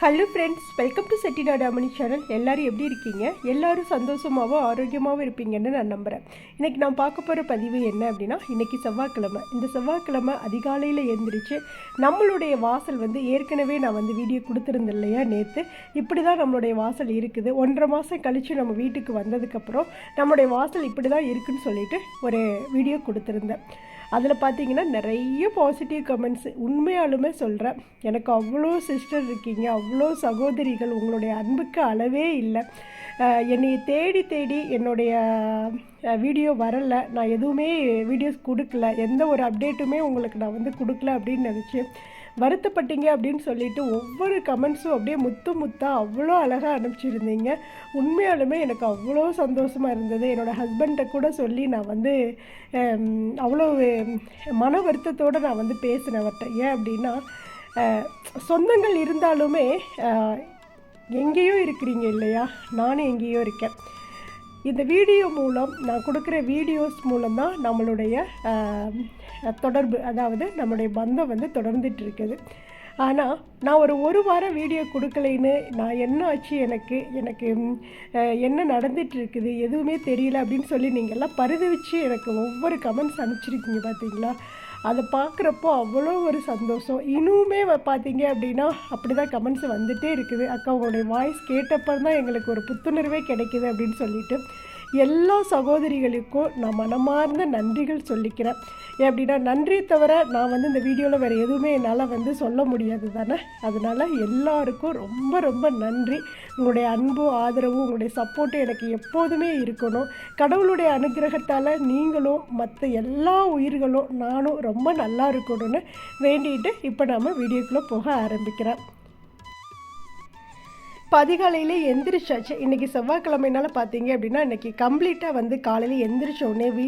Hello friends welcome to Chettinad Amani channel எல்லோரும் எப்படி இருக்கீங்க? எல்லோரும் சந்தோஷமாகவும் ஆரோக்கியமாகவும் இருப்பீங்கன்னு நான் நம்புகிறேன் இன்றைக்கி நான் பார்க்க போகிற பதிவு என்ன அப்படின்னா இன்றைக்கி செவ்வாய்க்கிழமை. இந்த செவ்வாய்க்கிழமை அதிகாலையில் எழுந்திரிச்சு நம்மளுடைய வாசல் வந்து ஏற்கனவே நான் வந்து வீடியோ கொடுத்துருந்தேன் இல்லையா நேற்று இப்படி தான் நம்மளுடைய வாசல் இருக்குது. ஒன்றரை மாதம் கழித்து நம்ம வீட்டுக்கு வந்ததுக்கப்புறம் நம்மளுடைய வாசல் இப்படி தான் இருக்குன்னு சொல்லிட்டு ஒரு வீடியோ கொடுத்துருந்தேன். அதில் பார்த்தீங்கன்னா நிறைய பாசிட்டிவ் கமெண்ட்ஸ் உண்மையாலுமே சொல்கிறேன் எனக்கு அவ்வளோ சிஸ்டர் இருக்கீங்க அவ்வளோ சகோதரிகள் உங்களுடைய அன்புக்கு அளவே இல்லை. என்னை தேடி தேடி என்னுடைய வீடியோ வரலை. நான் எதுவுமே வீடியோஸ் கொடுக்கல. எந்த ஒரு அப்டேட்டுமே உங்களுக்கு நான் வந்து கொடுக்கல அப்படின்னு நினச்சேன் வருத்தப்பட்டீங்க அப்படின்னு சொல்லிட்டு ஒவ்வொரு கமெண்ட்ஸும் அப்படியே முத்து முத்தா அவ்வளோ அழகாக அனுப்பிச்சிருந்தீங்க. உண்மையாலுமே எனக்கு அவ்வளோ சந்தோஷமாக இருந்தது. என்னோடய ஹஸ்பண்ட்டை கூட சொல்லி நான் வந்து அவ்வளோ மன வருத்தத்தோடு நான் வந்து பேசினேன் அவர்கிட்ட ஏன் அப்படின்னா சொந்தங்கள் இருந்தாலுமே எங்கேயோ இருக்கிறீங்க இல்லையா? நானும் எங்கேயோ இருக்கேன். இந்த வீடியோ மூலம் நான் கொடுக்குற வீடியோஸ் மூலம் தான் நம்மளுடைய தொடர்பு அதாவது நம்முடைய பந்தம் வந்து தொடர்ந்துட்டு இருக்குது ஆனால் நான் ஒரு ஒரு வாரம் வீடியோ கொடுக்கலைன்னு நான் என்ன ஆச்சு எனக்கு எனக்கு என்ன நடந்துட்டு இருக்குது எதுவுமே தெரியல அப்படின்னு சொல்லி நீங்கள்லாம் எல்லாம் பரிதவிச்சு எனக்கு ஒவ்வொரு கமெண்ட்ஸ் அனுப்பிச்சிருக்கீங்க பார்த்தீங்களா அதை பார்க்குறப்போ அவ்வளோ ஒரு சந்தோஷம். இன்னுமே பார்த்தீங்க அப்படின்னா அப்படி தான் கமெண்ட்ஸ் வந்துகிட்டே இருக்குது. அக்கா உங்களுடைய வாய்ஸ் கேட்டப்போ தான் எங்களுக்கு ஒரு புத்துணர்வே கிடைக்குது அப்படின்னு சொல்லிட்டு எல்லா சகோதரிகளுக்கும் நான் மனமார்ந்த நன்றிகள் சொல்லிக்கிறேன். எப்படின்னா நன்றியை நன்றி தவிர நான் வந்து இந்த வீடியோவில் வேறு எதுவுமே என்னால் வந்து சொல்ல முடியாது தானே? அதனால் எல்லாருக்கும் ரொம்ப ரொம்ப நன்றி. உங்களுடைய அன்பும் ஆதரவும் உங்களுடைய சப்போர்ட்டும் எனக்கு எப்போதுமே இருக்கணும். கடவுளுடைய அனுகிரகத்தால் நீங்களும் மற்ற எல்லா உயிர்களும் நானும் ரொம்ப நல்லா இருக்கணும்னு வேண்டிட்டு இப்போ நம்ம வீடியோக்குள்ளே போக ஆரம்பிக்கிறேன் பதிகாலையிலே எந்திரிச்சாச்சு. இன்றைக்கி செவ்வாய்க்கிழமைனால பார்த்தீங்க அப்படின்னா இன்றைக்கி கம்ப்ளீட்டாக வந்து காலையில் எந்திரிச்ச உடனே வீ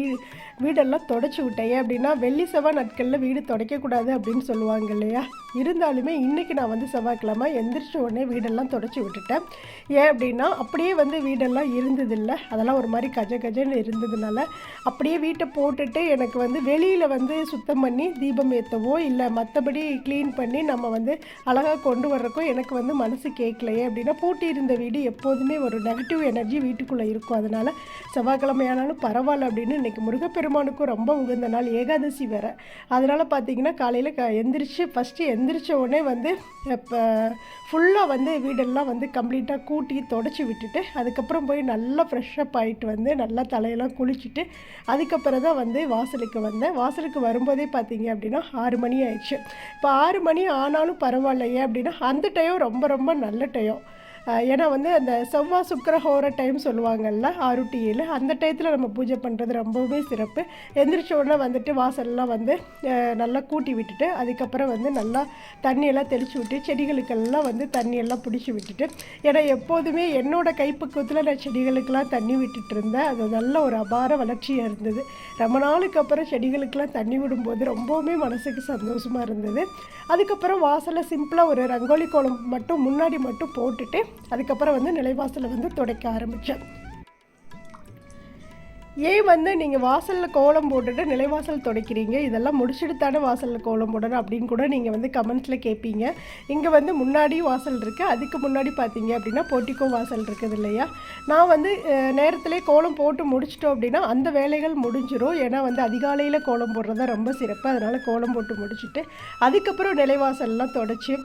வீடெல்லாம் தொடச்சி விட்டேன். ஏன் அப்படின்னா வெள்ளி செவ்வாய் நாட்களில் வீடு துடைக்கக்கூடாது அப்படின்னு சொல்லுவாங்க இல்லையா? இருந்தாலுமே இன்றைக்கி நான் வந்து செவ்வாய்க்கிழமை எந்திரிச்ச உடனே வீடெல்லாம் தொடச்சி விட்டுட்டேன். ஏன் அப்படின்னா அப்படியே வந்து வீடெல்லாம் இருந்ததில்லை. அதெல்லாம் ஒரு மாதிரி கஜ கஜன்னு இருந்ததுனால அப்படியே வீட்டை போட்டுட்டு எனக்கு வந்து வெளியில் வந்து சுத்தம் பண்ணி தீபம் ஏற்றவோ இல்லை மற்றபடி க்ளீன் பண்ணி நம்ம வந்து அழகாக கொண்டு வர்றக்கோ எனக்கு வந்து மனசு கேட்கலையே அப்படின்னா பூட்டி இருந்த வீடு எப்போதுமே ஒரு நெகட்டிவ் எனர்ஜி வீட்டுக்குள்ளே இருக்கும். அதனால் செவ்வாய்க்கிழமையானாலும் பரவாயில்ல அப்படின்னு இன்றைக்கி முருகப்பெருமானுக்கும் ரொம்ப உகந்த நாள். ஏகாதசி வேறு. அதனால் பார்த்தீங்கன்னா காலையில் க எந்திரிச்சு ஃபஸ்ட்டு எந்திரிச்ச உடனே வந்து இப்போ ஃபுல்லாக வந்து வீடெல்லாம் வந்து கம்ப்ளீட்டாக கூட்டி தொடச்சி விட்டுட்டு அதுக்கப்புறம் போய் நல்லா ஃப்ரெஷ்ஷப் ஆகிட்டு வந்து நல்லா தலையெல்லாம் குளிச்சுட்டு அதுக்கப்புறம் தான் வந்து வாசலுக்கு வந்தேன். வாசலுக்கு வரும்போதே பார்த்தீங்க அப்படின்னா ஆறு மணி ஆயிடுச்சு. இப்போ ஆறு மணி ஆனாலும் பரவாயில்லையே அப்படின்னா அந்த டயம் ரொம்ப ரொம்ப நல்ல டைம் ஏன்னா வந்து அந்த செவ்வாய் சுக்கர ஹோர டைம் சொல்லுவாங்கல்ல ஆறு டு ஏழு அந்த டயத்தில் நம்ம பூஜை பண்ணுறது ரொம்பவே சிறப்பு. எந்திரிச்ச உடனே வந்துட்டு வாசல்லாம் வந்து நல்லா கூட்டி விட்டுட்டு அதுக்கப்புறம் வந்து நல்லா தண்ணியெல்லாம் தெளித்து விட்டு செடிகளுக்கெல்லாம் வந்து தண்ணியெல்லாம் பிடிச்சி விட்டுட்டு ஏன்னா எப்போதுமே என்னோடய கைப்பக்குவத்தில் நான் செடிகளுக்கெல்லாம் தண்ணி விட்டுட்டு இருந்தேன். அது நல்ல ஒரு அபார வளர்ச்சியாக இருந்தது. ரொம்ப நாளுக்கு அப்புறம் செடிகளுக்கெல்லாம் தண்ணி விடும்போது ரொம்பவுமே மனசுக்கு சந்தோஷமாக இருந்தது. அதுக்கப்புறம் வாசலில் சிம்பிளாக ஒரு ரங்கோலி கோலம் மட்டும் முன்னாடி மட்டும் போட்டுட்டு அதுக்கப்புறம் வந்து நிலைவாசலை வந்து துடைக்க ஆரம்பித்தேன் ஏன் வந்து நீங்கள் வாசலில் கோலம் போட்டுட்டு நிலைவாசல் துடைக்கிறீங்க? இதெல்லாம் முடிச்சுட்டு தானே வாசலில் கோலம் போடணும் அப்படின்னு கூட நீங்கள் வந்து கமெண்ட்ஸில் கேட்பீங்க இங்கே வந்து முன்னாடி வாசல் இருக்குது அதுக்கு முன்னாடி பார்த்தீங்க அப்படின்னா போட்டிக்கோ வாசல் இருக்குது இல்லையா? நான் வந்து நேரத்துலேயே நேரத்திலே கோலம் போட்டு முடிச்சிட்டோம் அப்படின்னா அந்த வேலைகள் முடிஞ்சிடும் ஏன்னா வந்து அதிகாலையில் கோலம் போடுறது ரொம்ப சிறப்பு. அதனால் கோலம் போட்டு முடிச்சுட்டு அதுக்கப்புறம் நிலைவாசல்லாம் தொடச்சி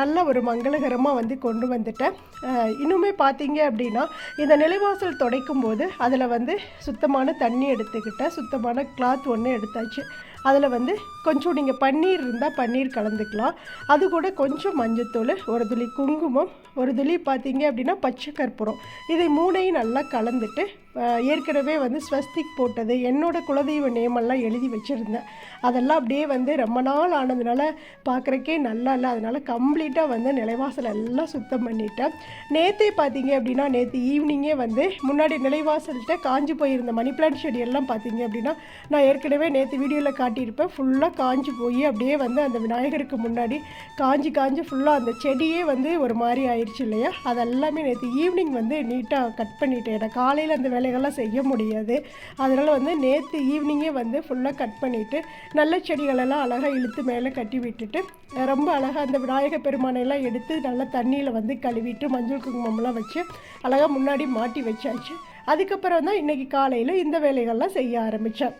நல்ல ஒரு மங்களகரமாக வந்து கொண்டு வந்துட்டேன். இன்னுமே பார்த்தீங்க அப்படின்னா இந்த நிலைவாசல் துடைக்கும் போது அதில் வந்து சுத்தமான தண்ணி எடுத்துக்கிட்டேன். சுத்தமான கிளாத் ஒன்று எடுத்தாச்சு. அதில் வந்து கொஞ்சம் நீங்கள் பன்னீர் இருந்தால் பன்னீர் கலந்துக்கலாம். அது கூட கொஞ்சம் மஞ்சத்தூள் ஒரு துளி குங்குமம் ஒரு துளி பார்த்தீங்க அப்படின்னா பச்சை கற்பூரம். இதை மூணையும் நல்லா கலந்துட்டு ஏற்கனவே வந்து ஸ்வஸ்திக் போட்டது என்னோட குலதெய்வ நேமெல்லாம் எழுதி வச்சுருந்தேன். அதெல்லாம் அப்படியே வந்து ரொம்ப நாள் ஆனதுனால பார்க்குறக்கே நல்லா இல்லை. அதனால் கம்ப்ளீட்டாக வந்து நிலைவாசல் எல்லாம் சுத்தம் பண்ணிட்டேன். நேற்றே பார்த்தீங்க அப்படின்னா நேற்று ஈவினிங்கே வந்து முன்னாடி நிலைவாசல்கிட்ட காஞ்சி போயிருந்த மணி பிளான்ட் செடி எல்லாம் பார்த்தீங்க அப்படின்னா நான் ஏற்கனவே நேற்று வீடியோவில் காட்டியிருப்பேன். ஃபுல்லாக காஞ்சி போய் அப்படியே வந்து அந்த விநாயகருக்கு முன்னாடி காஞ்சி காஞ்சி ஃபுல்லாக அந்த செடியே வந்து ஒரு மாதிரி ஆயிடுச்சு இல்லையா? அதெல்லாமே நேற்று ஈவினிங் வந்து நீட்டாக கட் பண்ணிட்டேன். ஏன்னா காலையில் அந்த வேலைகள்லாம் செய்ய முடியாது. அதனால் வந்து நேற்று ஈவினிங்கே வந்து ஃபுல்லாக கட் பண்ணிவிட்டு நல்ல செடிகளெல்லாம் அழகாக இழுத்து மேலே கட்டி விட்டுட்டு ரொம்ப அழகாக அந்த விநாயகர் பெருமானையெல்லாம் எடுத்து நல்லா தண்ணியில் வந்து கழுவிட்டு மஞ்சள் குங்குமம்லாம் வச்சு அழகாக முன்னாடி மாட்டி வச்சாச்சு. அதுக்கப்புறம் தான் இன்றைக்கி காலையில் இந்த வேலைகள்லாம் செய்ய ஆரம்பித்தேன்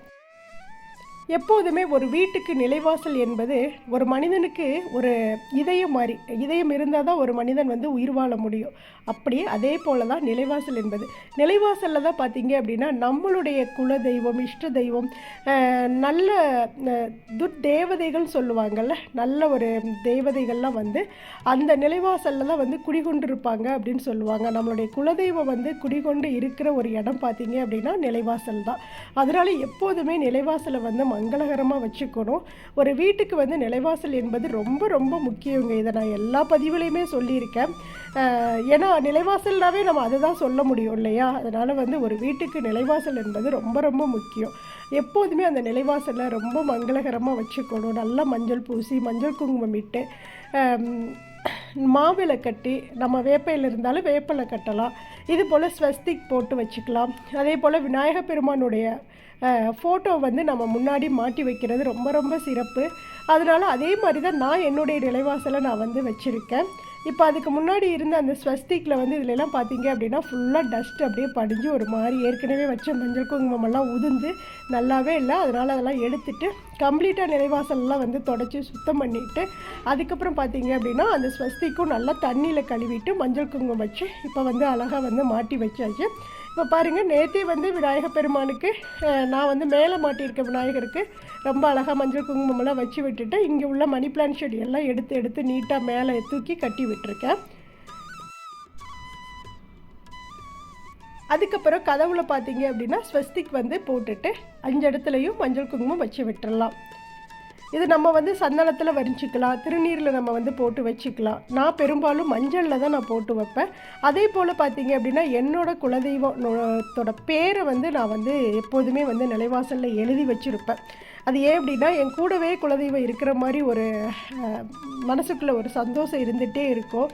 எப்போதுமே ஒரு வீட்டுக்கு நிலைவாசல் என்பது ஒரு மனிதனுக்கு ஒரு இதயம் மாதிரி இதயம் இருந்தால் தான் ஒரு மனிதன் வந்து உயிர் வாழ முடியும். அப்படி அதே போல தான் நிலைவாசல் என்பது. நிலைவாசலில் தான் பார்த்தீங்க அப்படின்னா நம்மளுடைய குல தெய்வம் இஷ்ட தெய்வம் நல்ல துர்தேவதைகள்னு துர்தேவதைகள் சொல்லுவாங்கள்ல நல்ல ஒரு தேவதைகள்லாம் வந்து அந்த நிலைவாசலில் தான் வந்து குடிகொண்டு இருப்பாங்க அப்படின்னு சொல்லுவாங்க. நம்மளுடைய குலதெய்வம் வந்து குடிகொண்டு இருக்கிற ஒரு இடம் பார்த்தீங்க அப்படின்னா நிலைவாசல் தான். அதனால் எப்போதுமே நிலைவாசலை வந்து மங்களகரமாக வச்சுக்கணும். ஒரு வீட்டுக்கு வந்து நிலைவாசல் என்பது ரொம்ப ரொம்ப முக்கியங்க. இதை நான் எல்லா பதிவுலையுமே சொல்லியிருக்கேன். ஏன்னா நிலைவாசல்னாவே நம்ம அதை தான் சொல்ல முடியும் இல்லையா? அதனால் வந்து ஒரு வீட்டுக்கு நிலைவாசல் என்பது ரொம்ப ரொம்ப முக்கியம். எப்போதுமே அந்த நிலைவாசலை ரொம்ப மங்களகரமாக வச்சுக்கணும். நல்லா மஞ்சள் பூசி மஞ்சள் குங்குமம் இட்டு மாவிளை மாவிலை கட்டி நம்ம வேப்பையில் இருந்தாலும் வேப்பிலை கட்டலாம். இது போல் ஸ்வஸ்திக் போட்டு வச்சுக்கலாம். அதே போல் விநாயகப் பெருமானுடைய ஃபோட்டோ வந்து நம்ம முன்னாடி மாட்டி வைக்கிறது ரொம்ப ரொம்ப சிறப்பு. அதனால் அதே மாதிரி தான் நான் என்னுடைய நிலைவாசலை நான் வந்து வச்சுருக்கேன். இப்போ அதுக்கு முன்னாடி இருந்த அந்த ஸ்வஸ்திக்கில் வந்து இதுலலாம் பார்த்தீங்க அப்படின்னா ஃபுல்லாக டஸ்ட் அப்படியே படிஞ்சு ஒரு மாதிரி ஏற்கனவே வச்ச மஞ்சள் குங்குமமெல்லாம் உதிர்ந்து நல்லாவே இல்லை. அதனால் அதெல்லாம் எடுத்துட்டு கம்ப்ளீட்டாக நிலைவாசல்லாம் வந்து தொடச்சி சுத்தம் பண்ணிவிட்டு அதுக்கப்புறம் பார்த்தீங்க அப்படின்னா அந்த ஸ்வஸ்திக்கும் நல்லா தண்ணியில் கழுவிட்டு மஞ்சள் குங்குமம் வச்சு இப்போ வந்து அழகாக வந்து மாட்டி வச்சாச்சு. இப்போ பாருங்கள் நேற்றே வந்து விநாயகர் பெருமானுக்கு நான் வந்து மேலே மாட்டியிருக்க விநாயகருக்கு ரொம்ப அழகாக மஞ்சள் குங்குமம்லாம் வச்சு விட்டுட்டு இங்கே உள்ள மணி பிளான் செடி எல்லாம் எடுத்து எடுத்து நீட்டாக மேலே தூக்கி கட்டி விட்டுருக்கேன். அதுக்கப்புறம் கதவுல பார்த்தீங்க அப்படின்னா ஸ்வஸ்திக் வந்து போட்டுட்டு அஞ்சு இடத்துலையும் மஞ்சள் குங்குமம் வச்சு விட்டுடலாம் இது நம்ம வந்து சந்தனத்தில் வரிஞ்சிக்கலாம் திருநீரில் நம்ம வந்து போட்டு வச்சுக்கலாம். நான் பெரும்பாலும் மஞ்சளில் தான் நான் போட்டு வைப்பேன். அதே போல் பார்த்தீங்க அப்படின்னா என்னோட குலதெய்வத்தோட பேரை வந்து நான் வந்து எப்போதுமே வந்து நிலைவாசலில் எழுதி வச்சுருப்பேன். அது ஏன் அப்படின்னா என் கூடவே குலதெய்வம் இருக்கிற மாதிரி ஒரு மனசுக்குள்ளே ஒரு சந்தோஷம் இருந்துகிட்டே இருக்கும்.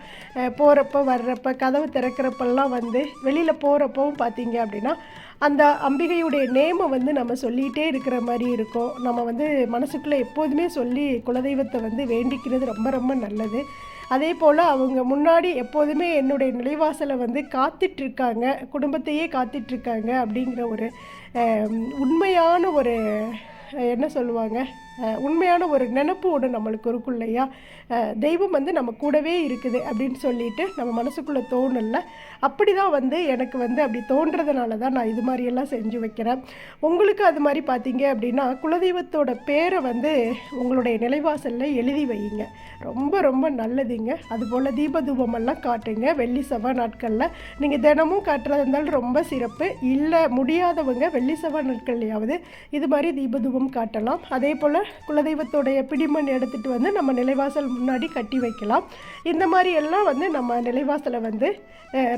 போகிறப்ப வர்றப்ப கதவு திறக்கிறப்பெல்லாம் வந்து வெளியில் போகிறப்பவும் பார்த்தீங்க அப்படின்னா அந்த அம்பிகையுடைய நேமை வந்து நம்ம சொல்லிகிட்டே இருக்கிற மாதிரி இருக்கும். நம்ம வந்து மனசுக்குள்ளே எப்போதுமே சொல்லி குலதெய்வத்தை வந்து வேண்டிக்கிறது ரொம்ப ரொம்ப நல்லது. அதே போல் அவங்க முன்னாடி எப்போதுமே என்னுடைய நிலைவாசலை வந்து காத்துட்ருக்காங்க குடும்பத்தையே காத்துட்ருக்காங்க அப்படிங்கிற ஒரு உண்மையான ஒரு என்ன சொல்லுவாங்க? உண்மையான ஒரு நினப்பு ஒன்று நம்மளுக்கு இருக்கும் இல்லையா? தெய்வம் வந்து நம்ம கூடவே இருக்குது அப்படின்னு சொல்லிட்டு நம்ம மனசுக்குள்ளே தோணல அப்படி தான் வந்து எனக்கு வந்து அப்படி தோன்றதுனால தான் நான் இது மாதிரியெல்லாம் செஞ்சு வைக்கிறேன். உங்களுக்கு அது மாதிரி பார்த்தீங்க அப்படின்னா குலதெய்வத்தோட பேரை வந்து உங்களுடைய நிலைவாசலில் எழுதி வையுங்க. ரொம்ப ரொம்ப நல்லதுங்க. அதுபோல் தீபதூபமெல்லாம் காட்டுங்க. வெள்ளி செவ்வாய் நாட்களில். நீங்கள் தினமும் காட்டுறதா இருந்தாலும் ரொம்ப சிறப்பு. இல்லை முடியாதவங்க வெள்ளி செவ்வாய் நாட்கள்லையாவது இது மாதிரி தீபதூபம் காட்டலாம். அதே போல் குலதெய்வத்தோடைய பிடிமண் எடுத்துகிட்டு வந்து நம்ம நிலைவாசல் முன்னாடி கட்டி வைக்கலாம். இந்த மாதிரி எல்லாம் வந்து நம்ம நிலைவாசலை வந்து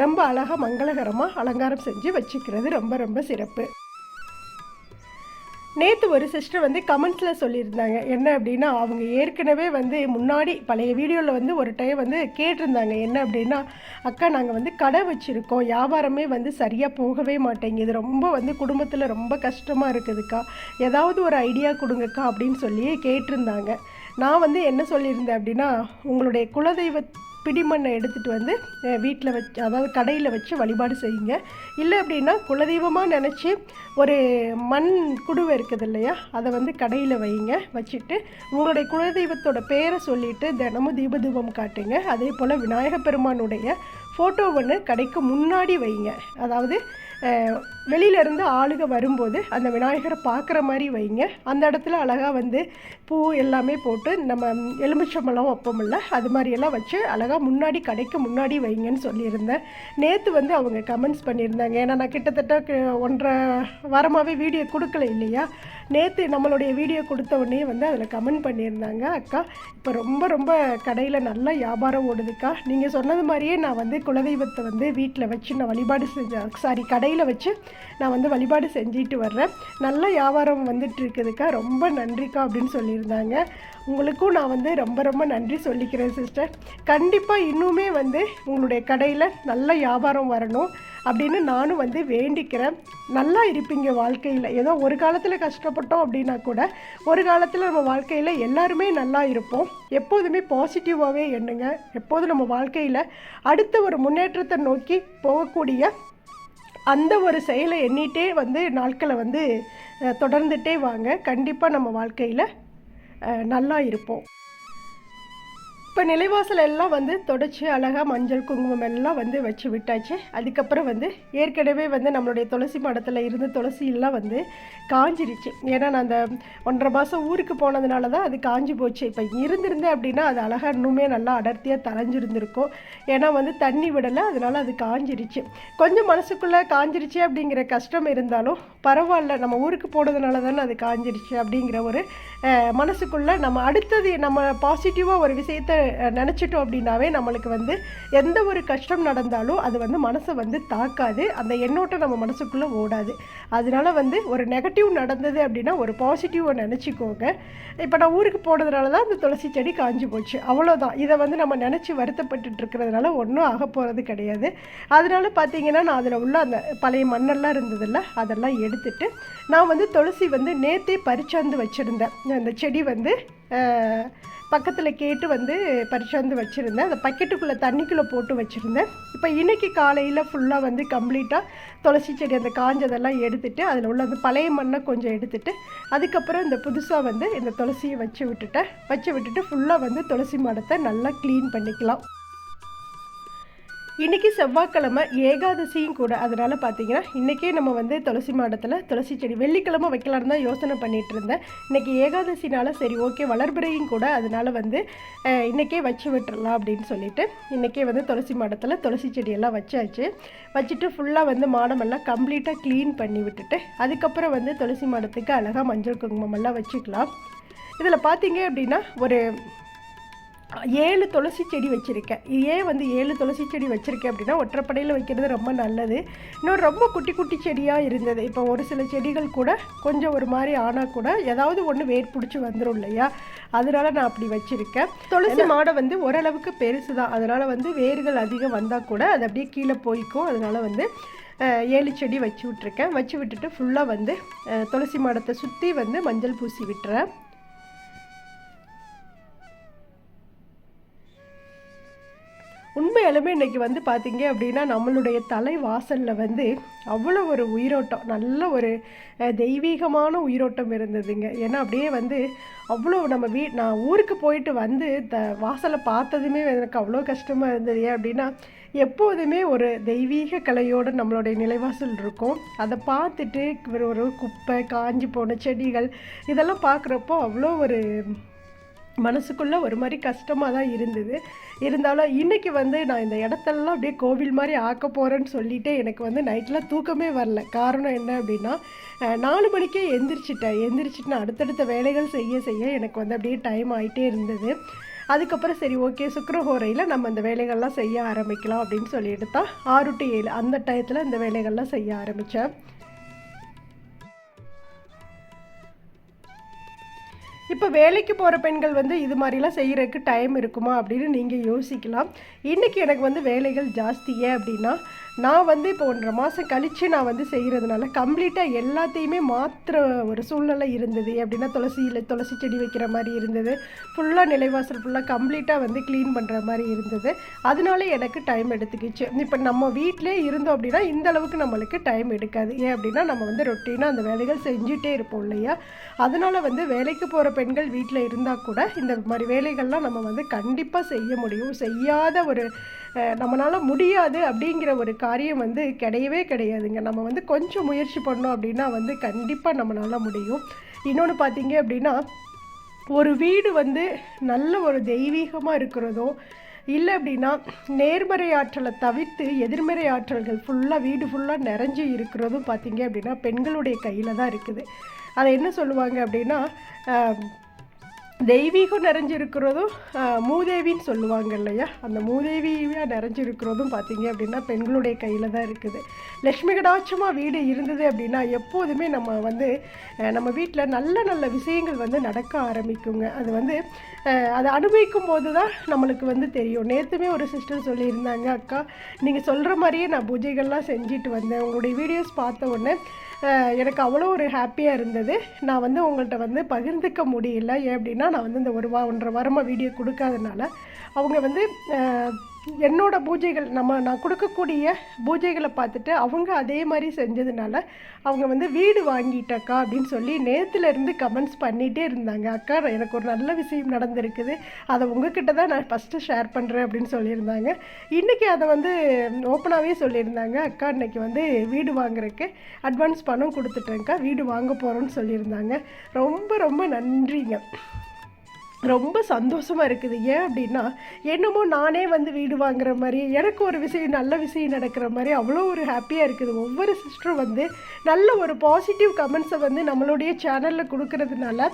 ரொம்ப அழகாக மங்களகரமாக அலங்காரம் செஞ்சு வச்சுக்கிறது ரொம்ப ரொம்ப சிறப்பு. நேற்று ஒரு சிஸ்டர் வந்து கமெண்ட்ஸில் சொல்லியிருந்தாங்க. என்ன அப்படின்னா அவங்க ஏற்கனவே வந்து முன்னாடி பழைய வீடியோவில் வந்து ஒரு டைம் வந்து கேட்டிருந்தாங்க. என்ன அப்படின்னா அக்கா நாங்கள் வந்து கடை வச்சுருக்கோம். வியாபாரமே வந்து சரியாக போகவே மாட்டேங்குது. ரொம்ப வந்து குடும்பத்தில் ரொம்ப கஷ்டமாக இருக்குதுக்கா. ஏதாவது ஒரு ஐடியா கொடுங்கக்கா அப்படின்னு சொல்லி கேட்டிருந்தாங்க. நான் வந்து என்ன சொல்லியிருந்தேன் அப்படின்னா உங்களுடைய குலதெய்வ பிடிமண்ணை எடுத்துகிட்டு வந்து வீட்டில் வச்சு அதாவது கடையில் வச்சு வழிபாடு செய்யுங்க. இல்லை அப்படின்னா குலதெய்வமாக நினச்சி ஒரு மண் குடுவை இருக்குது இல்லையா அதை வந்து கடையில் வைங்க வச்சுட்டு உங்களுடைய குலதெய்வத்தோட பேரை சொல்லிட்டு தினமும் தீபதூபம் காட்டுங்க. அதே போல் விநாயகப் பெருமானுடைய ஃபோட்டோ ஒன்று கடைக்கு முன்னாடி வைங்க. அதாவது வெளியிலேருந்து வெளியில இருந்து ஆளுக வரும்போது அந்த விநாயகரை பார்க்குற மாதிரி வைங்க. அந்த இடத்துல அழகாக வந்து பூ எல்லாமே போட்டு நம்ம எலுமிச்சம்பழம் வைப்போம்ல அது மாதிரியெல்லாம் வச்சு அழகாக முன்னாடி கடைக்கு முன்னாடி வைங்கன்னு சொல்லியிருந்தேன். நேற்று வந்து அவங்க கமெண்ட்ஸ் பண்ணியிருந்தாங்க. ஏன்னா நான் கிட்டத்தட்ட ஒன்றரை வாரமாகவே வீடியோ கொடுக்கல இல்லையா? நேற்று நம்மளுடைய வீடியோ கொடுத்த உடனே வந்து அதில் கமெண்ட் பண்ணியிருந்தாங்க. அக்கா இப்போ ரொம்ப ரொம்ப கடையில் நல்லா வியாபாரம் ஓடுதுக்கா. நீங்கள் சொன்னது மாதிரியே நான் வந்து குலதெய்வத்தை வந்து வீட்டில் வச்சு நான் வழிபாடு செஞ்சேன் சாரி கடையில் வச்சு நான் வந்து வழிபாடு செஞ்சுட்டு வர்றேன். நல்ல வியாபாரம் வந்துட்டு இருக்குதுக்கா ரொம்ப நன்றிக்கா அப்படின்னு சொல்லியிருந்தாங்க. உங்களுக்கும் நான் வந்து ரொம்ப ரொம்ப நன்றி சொல்லிக்கிறேன் சிஸ்டர். கண்டிப்பாக இன்னுமே வந்து உங்களுடைய கடையில் நல்ல வியாபாரம் வரணும் அப்படின்னு நானும் வந்து வேண்டிக்கிறேன். நல்லா இருப்பீங்க வாழ்க்கையில். ஏதோ ஒரு காலத்தில் கஷ்டப்பட்டோம் அப்படின்னா கூட ஒரு காலத்தில் நம்ம வாழ்க்கையில் எல்லாருமே நல்லா இருப்போம். எப்போதுமே பாசிட்டிவாகவே எண்ணுங்க. எப்போதும் நம்ம வாழ்க்கையில் அடுத்த ஒரு முன்னேற்றத்தை நோக்கி போகக்கூடிய அந்த ஒரு செயலை எண்ணிட்டே வந்து நாட்களை வந்து தொடர்ந்துகிட்டே தொடர்ந்துட்டே வாங்க. கண்டிப்பாக நம்ம வாழ்க்கையில் நல்லா இருப்போம். இப்போ நிலைவாசல் எல்லாம் வந்து தொடச்சி அழகாக மஞ்சள் குங்குமம் எல்லாம் வந்து வச்சு விட்டாச்சு. அதுக்கப்புறம் வந்து ஏற்கனவே வந்து நம்மளுடைய துளசி மடத்தில் இருந்து துளசி எல்லாம் வந்து காஞ்சிருச்சு. ஏன்னா நான் அந்த ஒன்றரை மாதம் ஊருக்கு போனதுனால தான் அது காஞ்சி போச்சு. இப்போ இருந்திருந்தேன் அப்படின்னா அது அழகாக இன்னுமே நல்லா அடர்த்தியாக தரைஞ்சிருந்துருக்கும் ஏன்னா வந்து தண்ணி விடலை அதனால் அது காஞ்சிருச்சு. கொஞ்சம் மனசுக்குள்ளே காஞ்சிருச்சு அப்படிங்கிற கஷ்டம் இருந்தாலும் பரவாயில்ல நம்ம ஊருக்கு போனதுனால தானே அது காஞ்சிருச்சு அப்படிங்கிற ஒரு மனசுக்குள்ளே நம்ம அடுத்தது நம்ம பாசிட்டிவாக ஒரு விஷயத்தை நினச்சிட்டோம் அப்படின்னாவே நம்மளுக்கு வந்து எந்த ஒரு கஷ்டம் நடந்தாலும் அது வந்து மனசை வந்து தாக்காது. அந்த எண்ணோட்டம் நம்ம மனசுக்குள்ளே ஓடாது. அதனால வந்து ஒரு நெகட்டிவ் நடந்தது அப்படின்னா ஒரு பாசிட்டிவை நினச்சிக்கோங்க. இப்போ நான் ஊருக்கு போனதுனால தான் அந்த துளசி செடி காஞ்சி போச்சு. அவ்வளோதான் இதை வந்து நம்ம நினச்சி வருத்தப்பட்டுட்டு இருக்கிறதுனால ஒன்றும் ஆக போகிறது கிடையாது. அதனால பார்த்தீங்கன்னா நான் அதில் உள்ள அந்த பழைய மண்ணெல்லாம் இருந்ததில்ல அதெல்லாம் எடுத்துட்டு நான் வந்து துளசி வந்து நேற்றே பறிச்சாந்து வச்சுருந்தேன். அந்த செடி வந்து பக்கத்தில் கேட்டு வந்து பறிச்சாந்து வச்சுருந்தேன். அந்த பக்கெட்டுக்குள்ளே தண்ணிக்குள்ளே போட்டு வச்சுருந்தேன். இப்போ இன்றைக்கி காலையில் ஃபுல்லாக வந்து கம்ப்ளீட்டாக துளசி செடி அந்த காஞ்சதெல்லாம் எடுத்துகிட்டு அதில் உள்ள அந்த பழைய மண்ணை கொஞ்சம் எடுத்துட்டு அதுக்கப்புறம் இந்த புதுசாக வந்து இந்த துளசியை வச்சு விட்டுட்டேன். வச்சு விட்டுட்டு ஃபுல்லாக வந்து துளசி மரத்தை நல்லா க்ளீன் பண்ணிக்கலாம். இன்றைக்கி செவ்வாய்க்கிழமை ஏகாதசியும் கூட அதனால் பார்த்தீங்கன்னா இன்றைக்கே நம்ம வந்து துளசி மாடத்தில் துளசி செடி வெள்ளிக்கிழமை வைக்கலான்னு தான் யோசனை பண்ணிகிட்டு இருந்தேன். இன்றைக்கி ஏகாதசினால சரி ஓகே வளர்பிறையும் கூட அதனால் வந்து இன்றைக்கே இன்னைக்கே வச்சு விட்டுறலாம் அப்படின்னு சொல்லிட்டு இன்றைக்கே வந்து துளசி மாடத்தில் துளசி செடியெல்லாம் வச்சாச்சு. வச்சுட்டு ஃபுல்லாக வந்து மாடமெல்லாம் கம்ப்ளீட்டாக க்ளீன் பண்ணி விட்டுட்டு அதுக்கப்புறம் வந்து துளசி மாடத்துக்கு அழகாக மஞ்சள் குங்குமம் எல்லாம் வச்சுக்கலாம். இதில் பார்த்தீங்க அப்படின்னா ஒரு ஏழு துளசி செடி வச்சுருக்கேன். ஏன் வந்து ஏழு துளசி செடி வச்சுருக்கேன் அப்படின்னா ஒற்றைப்படையில் வைக்கிறது ரொம்ப நல்லது. இன்னும் ரொம்ப குட்டி குட்டி செடியாக இருந்தது. இப்போ ஒரு சில செடிகள் கூட கொஞ்சம் ஒரு மாதிரி ஆனால் கூட ஏதாவது ஒன்று வேர் பிடிச்சி வந்துடும் இல்லையா? அதனால நான் அப்படி வச்சுருக்கேன். துளசி மாடை வந்து ஓரளவுக்கு பெருசு தான் அதனால் வந்து வேர்கள் அதிகம் வந்தால் கூட அது அப்படியே கீழே போய்க்கும். அதனால வந்து ஏழு செடி வச்சு விட்ருக்கேன் வச்சு விட்டுட்டு ஃபுல்லாக வந்து துளசி மாடத்தை சுற்றி வந்து மஞ்சள் பூசி விட்டுறேன். உண்மையாலுமே இன்னைக்கு வந்து பார்த்திங்க அப்படின்னா நம்மளுடைய தலை வாசலில் வந்து அவ்வளோ ஒரு உயிரோட்டம் நல்ல ஒரு தெய்வீகமான உயிரோட்டம் இருந்ததுங்க. ஏன்னா அப்படியே வந்து அவ்வளோ நம்ம வீ நான் ஊருக்கு போயிட்டு வந்து த வாசலை பார்த்ததுமே எனக்கு அவ்வளோ கஷ்டமாக இருந்தது. ஏன் அப்படின்னா எப்போதுமே ஒரு தெய்வீக கலையோடு நம்மளுடைய நிலைவாசல் இருக்கும். அதை பார்த்துட்டு ஒரு ஒரு குப்பை காஞ்சி போன செடிகள் இதெல்லாம் பார்க்குறப்போ அவ்வளோ ஒரு மனசுக்குள்ளே ஒரு மாதிரி கஷ்டமாக தான் இருந்தது. இருந்தாலும் இன்றைக்கி வந்து நான் இந்த இடத்தெல்லாம் அப்படியே கோவில் மாதிரி ஆக்க போகிறேன்னு சொல்லிட்டு எனக்கு வந்து நைட்டில் தூக்கமே வரல. காரணம் என்ன அப்படின்னா நாலு மணிக்கே எந்திரிச்சிட்டேன். எந்திரிச்சிட்டு நான் அடுத்தடுத்த வேலைகள் செய்ய செய்ய எனக்கு வந்து அப்படியே டைம் ஆகிட்டே இருந்தது. அதுக்கப்புறம் சரி ஓகே சுக்கரஹோரையில் நம்ம இந்த வேலைகள்லாம் செய்ய ஆரம்பிக்கலாம் அப்படின்னு சொல்லிட்டு தான் ஆறு டு ஏழு அந்த டயத்தில் இந்த வேலைகள்லாம் செய்ய ஆரம்பித்தேன் இப்போ வேலைக்கு போகிற பெண்கள் வந்து இது மாதிரிலாம் செய்கிறதுக்கு டைம் இருக்குமா அப்படின்னு நீங்கள் யோசிக்கலாம். இன்றைக்கி எனக்கு வந்து வேலைகள் ஜாஸ்தி. ஏன் அப்படின்னா நான் வந்து இப்போ ஒன்றரை மாதம் கழித்து நான் வந்து செய்கிறதுனால கம்ப்ளீட்டாக எல்லாத்தையுமே மாற்றுற ஒரு சூழ்நிலை இருந்தது. எப்படின்னா துளசியில் துளசி செடி வைக்கிற மாதிரி இருந்தது. ஃபுல்லாக நிலைவாசல் ஃபுல்லாக கம்ப்ளீட்டாக வந்து க்ளீன் பண்ணுற மாதிரி இருந்தது. அதனால எனக்கு டைம் எடுத்துக்கிச்சு. இப்போ நம்ம வீட்டிலே இருந்தோம் அப்படின்னா இந்த அளவுக்கு நம்மளுக்கு டைம் எடுக்காது. ஏன் அப்படின்னா நம்ம வந்து ரொட்டீனாக அந்த வேலைகள் செஞ்சுட்டே இருப்போம் இல்லையா? அதனால் வந்து வேலைக்கு போகிற பெண்கள் வீட்டில் இருந்தால் கூட இந்த மாதிரி வேலைகள்லாம் நம்ம வந்து கண்டிப்பாக செய்ய முடியும். செய்யாத ஒரு நம்மளால் முடியாது அப்படிங்கிற ஒரு காரியம் வந்து கிடையவே கிடையாதுங்க. நம்ம வந்து கொஞ்சம் முயற்சி பண்ணோம் அப்படின்னா வந்து கண்டிப்பாக நம்மளால முடியும். இன்னொன்று பார்த்தீங்க அப்படின்னா ஒரு வீடு வந்து நல்ல ஒரு தெய்வீகமாக இருக்கிறதோ இல்லை அப்படின்னா நேர்மறை ஆற்றலை தவிர்த்து எதிர்மறை ஆற்றல்கள் ஃபுல்லாக வீடு ஃபுல்லாக நிறைஞ்சு இருக்கிறதும் பார்த்தீங்க அப்படின்னா பெண்களுடைய கையில் தான் இருக்குது. அதை என்ன சொல்லுவாங்க அப்படின்னா தெய்வீகம் நிறைஞ்சிருக்கிறதும் மூதேவின்னு சொல்லுவாங்க இல்லையா? அந்த மூதேவியாக நிறைஞ்சிருக்கிறதும் பார்த்தீங்க அப்படின்னா பெண்களுடைய கையில் தான் இருக்குது. லக்ஷ்மி கடாட்சமாக வீடு இருந்தது அப்படின்னா எப்போதுமே நம்ம வந்து நம்ம வீட்டில் நல்ல நல்ல விஷயங்கள் வந்து நடக்க ஆரம்பிக்குங்க. அது வந்து அதை அனுபவிக்கும் போது தான் நம்மளுக்கு வந்து தெரியும். நேற்றுமே ஒரு சிஸ்டர் சொல்லியிருந்தாங்க அக்கா நீங்கள் சொல்கிற மாதிரியே நான் பூஜைகள்லாம் செஞ்சுட்டு வந்தேன். உங்களுடைய வீடியோஸ் பார்த்த உடனே எனக்கு அவ்வளோ ஒரு ஹாப்பியாக இருந்தது. நான் வந்து உங்கள்கிட்ட வந்து பகிர்ந்துக்க முடியல. ஏன் அப்படின்னா நான் வந்து இந்த ஒரு வா ஒன்றரை வாரமாக வீடியோ கொடுக்காதனால அவங்க வந்து என்னோட பூஜைகள் நம்ம நான் கொடுக்கக்கூடிய பூஜைகளை பார்த்துட்டு அவங்க அதே மாதிரி செஞ்சதுனால அவங்க வந்து வீடு வாங்கிட்டக்கா அப்படின்னு சொல்லி நேத்துல இருந்து கமெண்ட்ஸ் பண்ணிகிட்டே இருந்தாங்க. அக்கா எனக்கு ஒரு நல்ல விஷயம் நடந்திருக்குது. அதை உங்ககிட்ட தான் நான் ஃபஸ்ட்டு ஷேர் பண்ணுறேன் அப்படின்னு சொல்லியிருந்தாங்க. இன்றைக்கி அதை வந்து ஓப்பனாகவே சொல்லியிருந்தாங்க. அக்கா இன்னைக்கு வந்து வீடு வாங்குறதுக்கு அட்வான்ஸ் பணம் கொடுத்துட்டேங்க்கா வீடு வாங்க போகிறோன்னு சொல்லியிருந்தாங்க. ரொம்ப ரொம்ப நன்றிங்க. ரொம்ப சந்தோஷமாக இருக்குது. ஏன் அப்படின்னா என்னமோ நானே வந்து வீடு வாங்குற மாதிரி எனக்கு ஒரு விஷயம் நல்ல விஷயம் நடக்கிற மாதிரி அவ்வளோ ஒரு ஹாப்பியாக இருக்குது. ஒவ்வொரு சிஸ்டரும் வந்து நல்ல ஒரு பாசிட்டிவ் கமெண்ட்ஸை வந்து நம்மளுடைய சேனலில் கொடுக்கறதுனால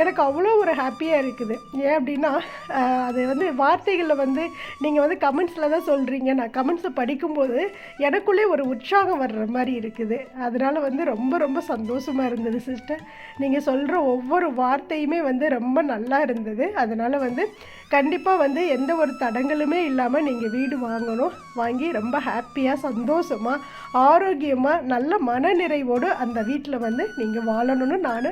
எனக்கு அவ்வளோ ஒரு ஹாப்பியாக இருக்குது. ஏன் அப்படின்னா அது வந்து வார்த்தைகளில் வந்து நீங்கள் வந்து கமெண்ட்ஸில் தான் சொல்கிறீங்க நான் கமெண்ட்ஸை படிக்கும்போது எனக்குள்ளே ஒரு உற்சாகம் வர்ற மாதிரி இருக்குது. அதனால் வந்து ரொம்ப ரொம்ப சந்தோஷமாக இருந்தது சிஸ்டர் நீங்கள் சொல்கிற ஒவ்வொரு வார்த்தையுமே வந்து ரொம்ப நல்ல இருந்தது. அதனால் வந்து கண்டிப்பாக வந்து எந்த ஒரு தடங்களுமே இல்லாமல் நீங்கள் வீடு வாங்கணும். வாங்கி ரொம்ப ஹாப்பியாக சந்தோஷமாக ஆரோக்கியமாக நல்ல மனநிறைவோடு அந்த வீட்டில் வந்து நீங்கள் வாழணும்னு நான்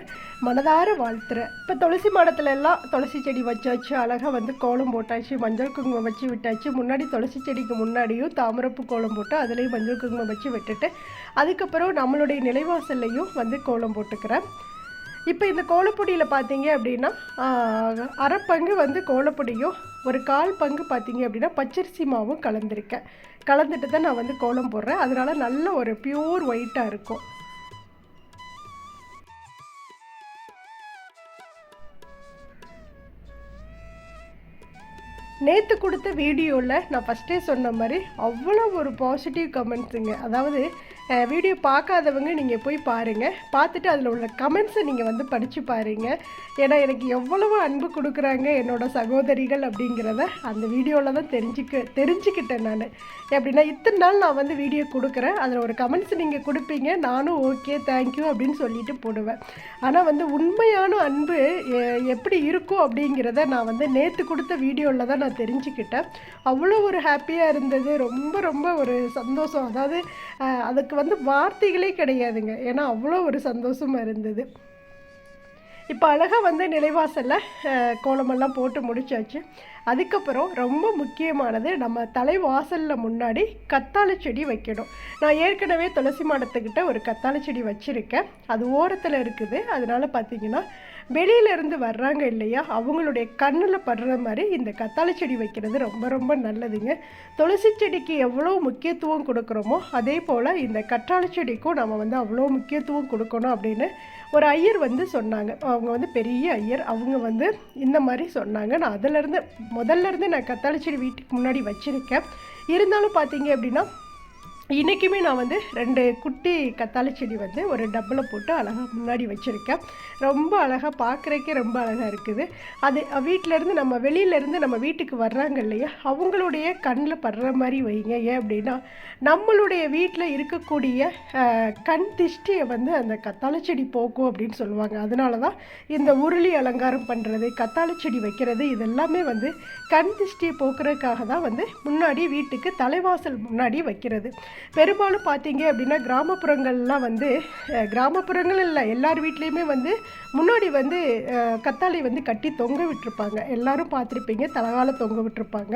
மனதார வாழ்த்துறேன். இப்போ துளசி மாடத்துல எல்லாம் துளசி செடி வச்சாச்சு. அழகாக வந்து கோலம் போட்டாச்சு மஞ்சள் குங்குமம் வச்சு விட்டாச்சு. முன்னாடி துளசி செடிக்கு முன்னாடியும் தாமரப்பு கோலம் போட்டு அதுலேயும் மஞ்சள் குங்குமம் வச்சு விட்டுட்டு அதுக்கப்புறம் நம்மளுடைய நிலைவாசல்லையும் வந்து கோலம் போட்டுக்கிறேன். இப்போ இந்த கோலப்பொடியில் பார்த்தீங்க அப்படின்னா அரைப்பங்கு வந்து கோலப்பொடியும் ஒரு கால் பங்கு பார்த்தீங்க அப்படின்னா பச்சரிசி மாவும் கலந்துருக்கேன். கலந்துட்டு தான் நான் வந்து கோலம் போடுறேன். அதனால் நல்ல ஒரு பியூர் ஒயிட்டாக இருக்கும். நேற்று கொடுத்த வீடியோவில் நான் ஃபஸ்ட்டே சொன்ன மாதிரி அவ்வளோ ஒரு பாசிட்டிவ் கமெண்ட்ஸுங்க அதாவது வீடியோ பார்க்காதவங்க நீங்கள் போய் பாருங்கள் பார்த்துட்டு அதில் உள்ள கமெண்ட்ஸை நீங்கள் வந்து படித்து பாருங்கள் ஏன்னா எனக்கு எவ்வளவு அன்பு கொடுக்குறாங்க என்னோடய சகோதரிகள் அப்படிங்கிறத அந்த வீடியோவில் தான் தெரிஞ்சுக்க தெரிஞ்சுக்கிட்டேன் நான். எப்படின்னா இத்தனை நாள் நான் வந்து வீடியோ கொடுக்குறேன். அதில் ஒரு கமெண்ட்ஸ் நீங்கள் கொடுப்பீங்க. நானும் ஓகே தேங்க்யூ அப்படின்னு சொல்லிட்டு போடுவேன். ஆனால் வந்து உண்மையான அன்பு எப்படி இருக்கும் அப்படிங்கிறத நான் வந்து நேற்று கொடுத்த வீடியோவில் தான் நான் தெரிஞ்சுக்கிட்டேன். அவ்வளோ ஒரு ஹாப்பியாக இருந்தது. ரொம்ப ரொம்ப ஒரு சந்தோஷம். அதாவது அதுக்கு வந்து வார்த்தைகளே கிடையாதுங்க. ஏன்னா அவ்வளோ ஒரு சந்தோஷமாக இருந்தது. இப்போ அழகாக வந்து நிலைவாசலில் கோலமெல்லாம் போட்டு முடிச்சாச்சு. அதுக்கப்புறம் ரொம்ப முக்கியமானது நம்ம தலைவாசலில் முன்னாடி கத்தாழை செடி வைக்கணும். நான் ஏற்கனவே துளசி மாடத்துக்கிட்ட ஒரு கத்தாழை செடி வச்சுருக்கேன். அது ஓரத்தில் இருக்குது. அதனால் பார்த்தீங்கன்னா வெளியிலேருந்து வர்றாங்க இல்லையா? அவங்களுடைய கண்ணில் படுற மாதிரி இந்த கத்தாழை செடி வைக்கிறது ரொம்ப ரொம்ப நல்லதுங்க. துளசி செடிக்கு எவ்வளோ முக்கியத்துவம் கொடுக்குறோமோ அதே போல் இந்த கற்றாழை செடிக்கும் நம்ம வந்து அவ்வளோ முக்கியத்துவம் கொடுக்கணும் அப்படின்னு ஒரு ஐயர் வந்து சொன்னாங்க. அவங்க வந்து பெரிய ஐயர். அவங்க வந்து இந்த மாதிரி சொன்னாங்க. நான் அதிலேருந்து முதல்ல இருந்து நான் கத்தாழை செடி வீட்டுக்கு முன்னாடி வச்சுருக்கேன். இருந்தாலும் பார்த்தீங்க அப்படின்னா இன்றைக்குமே நான் வந்து ரெண்டு குட்டி கத்தாழை செடி வந்து ஒரு டப்பில் போட்டு அழகாக முன்னாடி வச்சுருக்கேன். ரொம்ப அழகாக பார்க்குறக்கே ரொம்ப அழகாக இருக்குது. அது வீட்டிலேருந்து நம்ம வெளியிலேருந்து நம்ம வீட்டுக்கு வர்றாங்க இல்லையா? அவங்களுடைய கண்ணில் படுற மாதிரி வைங்க. ஏன் அப்படின்னா நம்மளுடைய வீட்டில் இருக்கக்கூடிய கண் திஷ்டியை வந்து அந்த கத்தாழை செடி போக்கும் அப்படின்னு சொல்லுவாங்க. அதனால தான் இந்த உருளி அலங்காரம் பண்ணுறது கத்தாழை செடி வைக்கிறது இதெல்லாமே வந்து கண் திஷ்டியை போக்குறதுக்காக தான் வந்து முன்னாடி வீட்டுக்கு தலைவாசல் முன்னாடி வைக்கிறது. பெரும்பாலும் பார்த்தீங்க அப்படின்னா கிராமப்புறங்கள்லாம் வந்து கிராமப்புறங்கள் இல்லை எல்லார் வீட்லேயுமே வந்து முன்னாடி வந்து கத்தாழை வந்து கட்டி தொங்க விட்டுருப்பாங்க. எல்லாரும் பார்த்துருப்பீங்க தலகால தொங்க விட்டுருப்பாங்க.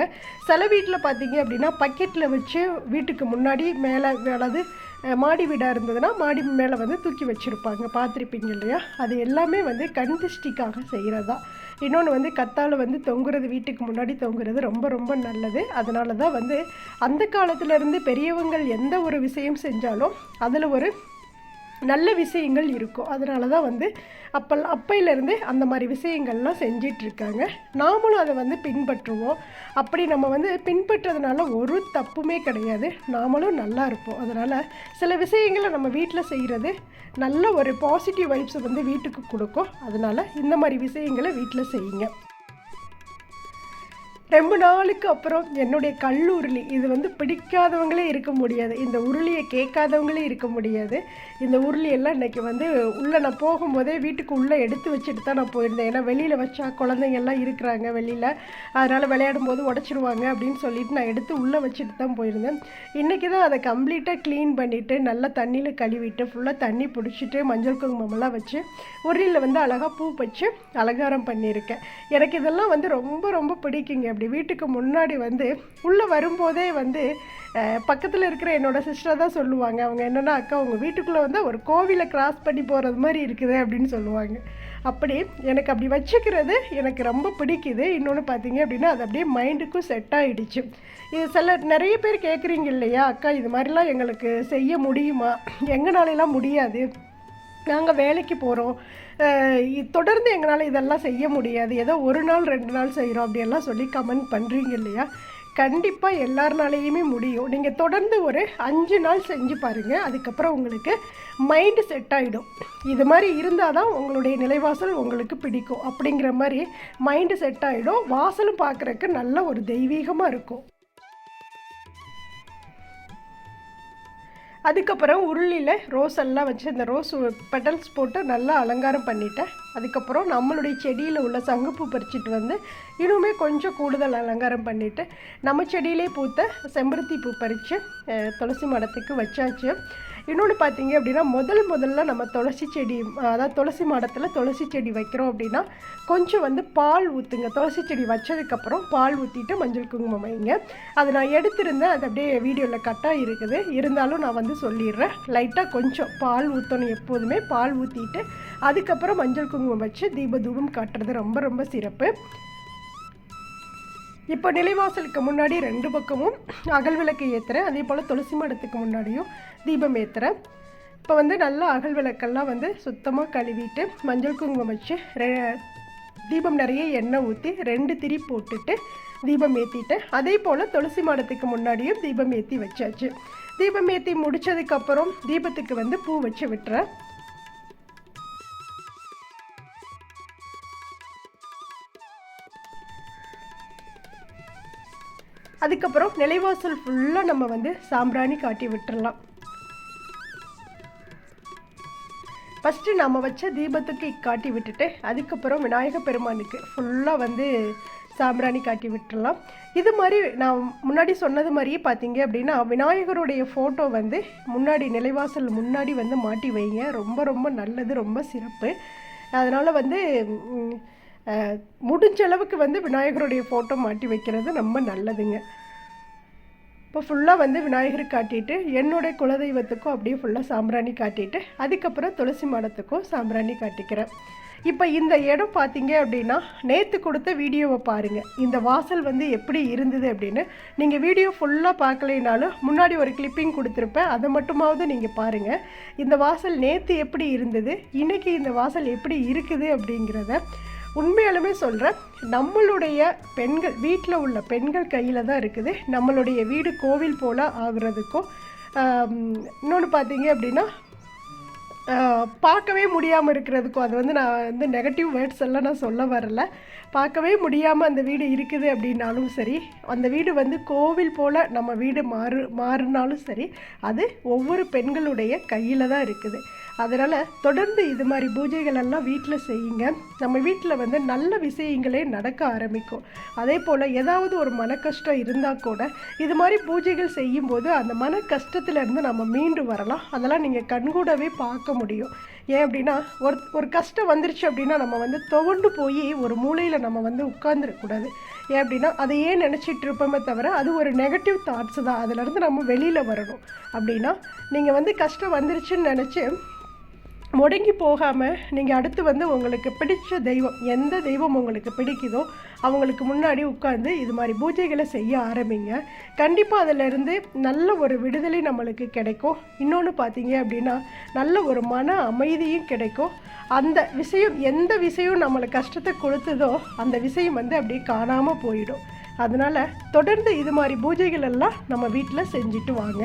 சில வீட்டில் பார்த்தீங்க அப்படின்னா பக்கெட்டில் வச்சு வீட்டுக்கு முன்னாடி மேலே அதாவது மாடி வீடாக இருந்ததுன்னா மாடி மேலே வந்து தூக்கி வச்சுருப்பாங்க பார்த்துருப்பீங்க இல்லையா? அது எல்லாமே வந்து கண் திருஷ்டிக்காக செய்கிறதா இன்னொன்று வந்து கத்தாழை வந்து தொங்குறது வீட்டுக்கு முன்னாடி தொங்குறது ரொம்ப ரொம்ப நல்லது. அதனால தான் வந்து அந்த காலத்திலேருந்து பெரியவங்கள் எந்த ஒரு விஷயம் செஞ்சாலும் அதில் ஒரு நல்ல விஷயங்கள் இருக்கும். அதனால தான் வந்து அப்போ அப்பையிலேருந்தே அந்த மாதிரி விஷயங்கள்லாம் செஞ்சிட்ருக்காங்க. நாமளும் அதை வந்து பின்பற்றுவோம். அப்படி நம்ம வந்து பின்பற்றதுனால ஒரு தப்புமே கிடையாது. நாமளும் நல்லா இருப்போம். அதனால் சில விஷயங்களை நம்ம வீட்டில் செய்கிறது நல்ல ஒரு பாசிட்டிவ் வைப்ஸை வந்து வீட்டுக்கு கொடுக்கும். அதனால் இந்த மாதிரி விஷயங்களை வீட்டில் செய்யுங்க. ரொம்ப நாளுக்கு அப்புறம் என்னுடைய கல் உருளி இது வந்து பிடிக்காதவங்களே இருக்க முடியாது. இந்த உருளியை கேட்காதவங்களே இருக்க முடியாது. இந்த உருளியெல்லாம் இன்றைக்கி வந்து உள்ளே நான் போகும்போதே வீட்டுக்கு உள்ளே எடுத்து வச்சுட்டு தான் நான் போயிருந்தேன். ஏன்னா வெளியில் வச்சா குழந்தைங்க எல்லாம் இருக்கிறாங்க வெளியில். அதனால் விளையாடும் போது உடச்சிருவாங்க அப்படின்னு சொல்லிட்டு நான் எடுத்து உள்ளே வச்சுட்டு தான் போயிருந்தேன். இன்றைக்கி தான் அதை கம்ப்ளீட்டாக க்ளீன் பண்ணிவிட்டு நல்லா தண்ணியில் கழுவிட்டு ஃபுல்லாக தண்ணி பிடிச்சிட்டு மஞ்சள் குங்குமம்லாம் வச்சு உருளியில் வந்து அழகாக பூ வச்சு அலங்காரம் பண்ணியிருக்கேன். எனக்கு இதெல்லாம் வந்து ரொம்ப ரொம்ப பிடிக்குங்க. அப்படி வீட்டுக்கு முன்னாடி வந்து உள்ளே வரும்போதே வந்து பக்கத்தில் இருக்கிற என்னோடய சிஸ்டர் தான் சொல்லுவாங்க. அவங்க என்னென்னா அக்கா உங்கள் வீட்டுக்குள்ளே வந்து ஒரு கோவிலை கிராஸ் பண்ணி போகிறது மாதிரி இருக்குது அப்படின்னு சொல்லுவாங்க. அப்படி எனக்கு அப்படி வச்சுக்கிறது எனக்கு ரொம்ப பிடிக்குது. இன்னொன்று பார்த்தீங்க அப்படின்னா அது அப்படியே மைண்டுக்கும் செட் ஆகிடுச்சு இது சில நிறைய பேர் கேட்குறீங்க இல்லையா? அக்கா இது மாதிரிலாம் எங்களுக்கு செய்ய முடியுமா? எங்களாலலாம் முடியாது. நாங்கள் வேலைக்கு போகிறோம் தொடர்ந்து எங்களால் இதெல்லாம் செய்ய முடியாது. ஏதோ ஒரு நாள் ரெண்டு நாள் செய்கிறோம் அப்படியெல்லாம் சொல்லி கமெண்ட் பண்ணுறீங்க இல்லையா? கண்டிப்பாக எல்லாருனாலேயுமே முடியும். நீங்கள் தொடர்ந்து ஒரு அஞ்சு நாள் செஞ்சு பாருங்கள் அதுக்கப்புறம் உங்களுக்கு மைண்டு செட் ஆகிடும் இது மாதிரி இருந்தால் தான் உங்களுடைய நிலைவாசல் உங்களுக்கு பிடிக்கும். அப்படிங்கிற மாதிரி மைண்டு செட் ஆகிடும் வாசலும் பார்க்குறக்கு நல்ல ஒரு தெய்வீகமாக இருக்கும். அதுக்கப்புறம் உருளியில் ரோஸ் எல்லாம் வச்சு அந்த ரோஸ் பெட்டல்ஸ் போட்டு நல்லா அலங்காரம் பண்ணிட்டேன். அதுக்கப்புறம் நம்மளுடைய செடியில் உள்ள சங்குப்பூ பறிச்சிட்டு வந்து இன்னுமே கொஞ்சம் கூடுதல் அலங்காரம் பண்ணிவிட்டு நம்ம செடியிலே பூத்த செம்பருத்தி பூ பறித்து துளசி மடத்துக்கு வச்சாச்சு. இன்னொன்று பார்த்தீங்க அப்படின்னா முதல் முதல்ல நம்ம துளசி செடி அதாவது துளசி மாடத்தில் துளசி செடி வைக்கிறோம் அப்படின்னா கொஞ்சம் வந்து பால் ஊற்றுங்க துளசி செடி வச்சதுக்கப்புறம் பால் ஊற்றிட்டு மஞ்சள் குங்குமம் வைங்க. அதை நான் எடுத்திருந்தேன். அது அப்படியே வீடியோவில் கட்டாக இருக்குது இருந்தாலும் நான் வந்து சொல்லிடுறேன். லைட்டாக கொஞ்சம் பால் ஊற்றணும் எப்போதுமே. பால் ஊற்றிட்டு அதுக்கப்புறம் மஞ்சள் குங்குமம் வச்சு தீப தூபம் காட்டுறது ரொம்ப ரொம்ப சிறப்பு. இப்போ நிலைவாசலுக்கு முன்னாடி ரெண்டு பக்கமும் அகல் விளக்கு ஏற்றுறேன் அதே போல் துளசி மடத்துக்கு முன்னாடியும் தீபம் ஏற்றுறேன் இப்போ வந்து நல்லா அகல் விளக்கெல்லாம் வந்து சுத்தமாக கழுவிட்டு மஞ்சள் குங்குமம் வச்சு தீபம் நிறைய எண்ணெய் ஊற்றி ரெண்டு திரி போட்டுட்டு தீபம் ஏற்றிட்டு அதே போல் துளசி மாடத்துக்கு முன்னாடியும் தீபம் ஏற்றி வச்சாச்சு. தீபம் ஏற்றி முடித்ததுக்கப்புறம் தீபத்துக்கு வந்து பூ வச்சு விட்டுறேன். அதுக்கப்புறம் நிலைவாசல் ஃபுல்லாக நம்ம வந்து சாம்பிராணி காட்டி விட்டுடலாம் ஃபஸ்ட்டு நம்ம வச்ச தீபத்துக்கு காட்டி விட்டுட்டு அதுக்கப்புறம் விநாயக பெருமானுக்கு ஃபுல்லாக வந்து சாம்பிராணி காட்டி விட்டுடலாம் இது மாதிரி நான் முன்னாடி சொன்னது மாதிரியே பார்த்தீங்க அப்படின்னா விநாயகருடைய ஃபோட்டோ வந்து முன்னாடி நிலைவாசல் முன்னாடி வந்து மாட்டி வைங்க. ரொம்ப ரொம்ப நல்லது ரொம்ப சிறப்பு. அதனால் வந்து முடிஞ்ச அளவுக்கு வந்து விநாயகருடைய ஃபோட்டோ மாட்டி வைக்கிறது ரொம்ப நல்லதுங்க. இப்போ ஃபுல்லாக வந்து விநாயகர் காட்டிட்டு என்னுடைய குலதெய்வத்துக்கும் அப்படியே ஃபுல்லாக சாம்பிராணி காட்டிட்டு அதுக்கப்புறம் துளசி மாடத்துக்கும் சாம்பிராணி காட்டிக்கிறேன். இப்போ இந்த இடம் பார்த்தீங்க அப்படின்னா நேற்று கொடுத்த வீடியோவை பாருங்கள் இந்த வாசல் வந்து எப்படி இருந்தது அப்படின்னு. நீங்கள் வீடியோ ஃபுல்லாக பார்க்கலைனாலும் முன்னாடி ஒரு கிளிப்பிங் கொடுத்துருப்பேன். அதை மட்டுமாவது நீங்கள் பாருங்கள் இந்த வாசல் நேற்று எப்படி இருந்தது? இன்றைக்கி இந்த வாசல் எப்படி இருக்குது அப்படிங்கிறத உண்மையாலுமே சொல்கிறேன் நம்மளுடைய பெண்கள் வீட்டில் உள்ள பெண்கள் கையில் தான் இருக்குது. நம்மளுடைய வீடு கோவில் போல் ஆகுறதுக்கும் இன்னொன்று பார்த்தீங்க அப்படின்னா பார்க்கவே முடியாமல் இருக்கிறதுக்கும் அது வந்து நான் வந்து நெகட்டிவ் வேர்ட்ஸ் எல்லாம் நான் சொல்ல வரல. பார்க்கவே முடியாமல் அந்த வீடு இருக்குது அப்படின்னாலும் சரி அந்த வீடு வந்து கோவில் போல் நம்ம வீடு மாறு மாறினாலும் சரி அது ஒவ்வொரு பெண்களுடைய கையில் தான் இருக்குது. அதனால் தொடர்ந்து இது மாதிரி பூஜைகள் எல்லாம் வீட்டில் செய்யுங்க. நம்ம வீட்டில் வந்து நல்ல விஷயங்களே நடக்க ஆரம்பிக்கும். அதே போல் ஏதாவது ஒரு மன கஷ்டம் இருந்தால் கூட இது மாதிரி பூஜைகள் செய்யும்போது அந்த மன கஷ்டத்துலேருந்து நம்ம மீண்டு வரலாம். அதெல்லாம் நீங்கள் கண்கூடவே பார்க்க முடியும். ஏன் அப்படின்னா ஒரு ஒரு கஷ்டம் வந்துருச்சு அப்படின்னா நம்ம வந்து துவண்டு போய் ஒரு மூலையில் நம்ம வந்து உட்காந்துருக்கூடாது ஏன் அப்படின்னா அதை ஏன் நினச்சிட்டு இருப்போமே தவிர அது ஒரு நெகட்டிவ் தாட்ஸ் தான். அதிலேருந்து நம்ம வெளியில் வரணும். அப்படின்னா நீங்கள் வந்து கஷ்டம் வந்துருச்சுன்னு நினச்சி முடங்கி போகாமல் நீங்கள் அடுத்து வந்து உங்களுக்கு பிடிச்ச தெய்வம் எந்த தெய்வம் உங்களுக்கு பிடிக்குதோ அவங்களுக்கு முன்னாடி உட்காந்து இது மாதிரி பூஜைகளை செய்ய ஆரம்பிங்க. கண்டிப்பாக அதிலிருந்து நல்ல ஒரு விடுதலை நம்மளுக்கு கிடைக்கும். இன்னொன்று பார்த்தீங்க அப்படின்னா நல்ல ஒரு மன அமைதியும் கிடைக்கும். அந்த விஷயம் எந்த விஷயம் நம்மளுக்கு கஷ்டத்தை கொடுத்ததோ அந்த விஷயம் வந்து அப்படியே காணாமல் போயிடும். அதனால் தொடர்ந்து இது மாதிரி பூஜைகள் எல்லாம் நம்ம வீட்டில் செஞ்சுட்டு வாங்க.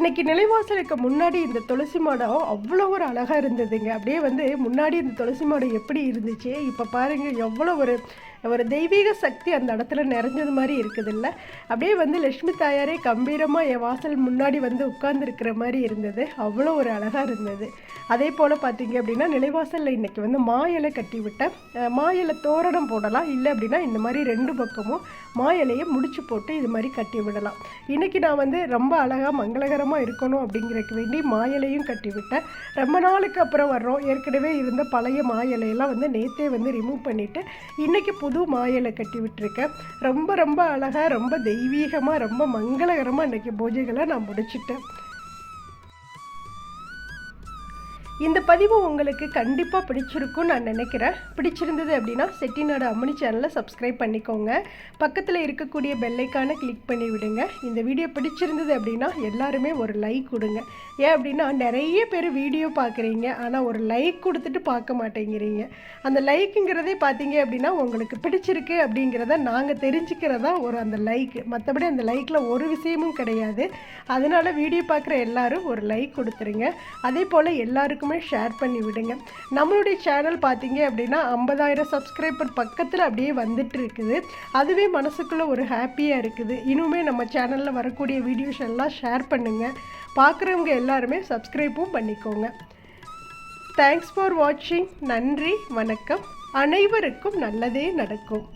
இன்னைக்கு நிலைவாசலுக்கு முன்னாடி இந்த துளசி மாடம் அவ்வளோ ஒரு அழகாக இருந்ததுங்க. அப்படியே வந்து முன்னாடி இந்த துளசி மாடம் எப்படி இருந்துச்சு? இப்போ பாருங்கள் எவ்வளோ ஒரு ஒரு தெய்வீக சக்தி அந்த இடத்துல நிறைஞ்சது மாதிரி இருக்குதுல்ல. அப்படியே வந்து லட்சுமி தாயாரே கம்பீரமாக என் வாசல் முன்னாடி வந்து உட்கார்ந்துருக்கிற மாதிரி இருந்தது. அவ்வளோ ஒரு அழகாக இருந்தது. அதே போல் பார்த்தீங்க அப்படின்னா நிலைவாசலில் இன்றைக்கி வந்து மாயலை கட்டி விட்டேன் மாயலை மா இலை தோரணம் போடலாம். இல்லை அப்படின்னா இந்த மாதிரி ரெண்டு பக்கமும் மா இலையை முடிச்சு போட்டு இது மாதிரி கட்டி விடலாம். இன்றைக்கி நான் வந்து ரொம்ப அழகாக மங்களகரமாக இருக்கணும் அப்படிங்கிறதுக்கு வேண்டி மா இலையும் கட்டி விட்டேன். ரொம்ப நாளுக்கு அப்புறம் வர்றோம். ஏற்கனவே இருந்த பழைய மா இலையெல்லாம் வந்து நேற்றே வந்து ரிமூவ் பண்ணிவிட்டு இன்றைக்கி புது மா இலை கட்டி விட்டுருக்கேன். ரொம்ப ரொம்ப அழகாக ரொம்ப தெய்வீகமாக ரொம்ப மங்களகரமாக இன்றைக்கி பூஜைகளை நான் முடிச்சிட்டேன். இந்த பதிவு உங்களுக்கு கண்டிப்பாக பிடிச்சிருக்குன்னு நான் நினைக்கிறேன். பிடிச்சிருந்தது அப்படின்னா செட்டிநாடு அம்மனி சேனலை சப்ஸ்கிரைப் பண்ணிக்கோங்க. பக்கத்தில் இருக்கக்கூடிய பெல்லைக்கான கிளிக் பண்ணி விடுங்க. இந்த வீடியோ பிடிச்சிருந்தது அப்படின்னா எல்லாருமே ஒரு லைக் கொடுங்க. ஏன் அப்படின்னா நிறைய பேர் வீடியோ பார்க்குறீங்க. ஆனால் ஒரு லைக் கொடுத்துட்டு பார்க்க மாட்டேங்கிறீங்க. அந்த லைக்குங்கிறதே பார்த்தீங்க அப்படின்னா உங்களுக்கு பிடிச்சிருக்கு அப்படிங்கிறத நாங்கள் தெரிஞ்சுக்கிறதா ஒரு அந்த லைக் மற்றபடி அந்த லைக்கில் ஒரு விஷயமும் கிடையாது. அதனால் வீடியோ பார்க்குற எல்லாரும் ஒரு லைக் கொடுத்துருங்க. அதே போல் எல்லாருக்கும் ஷேர் பண்ணி விடுங்க. நம்மளுடைய சேனல் பார்த்தீங்க அப்படின்னா ஐம்பதாயிரம் சப்ஸ்கிரைபர் பக்கத்தில் அப்படியே வந்துட்டு இருக்குது. அதுவே மனசுக்குள்ளே ஒரு ஹாப்பியாக இருக்குது. இன்னுமே நம்ம சேனலில் வரக்கூடிய வீடியோஸ் எல்லாம் ஷேர் பண்ணுங்கள் பார்க்குறவங்க எல்லாருமே சப்ஸ்கிரைப்பும் பண்ணிக்கோங்க. தேங்க்ஸ் ஃபார் வாட்சிங் நன்றி வணக்கம். அனைவருக்கும் நல்லதே நடக்கும்.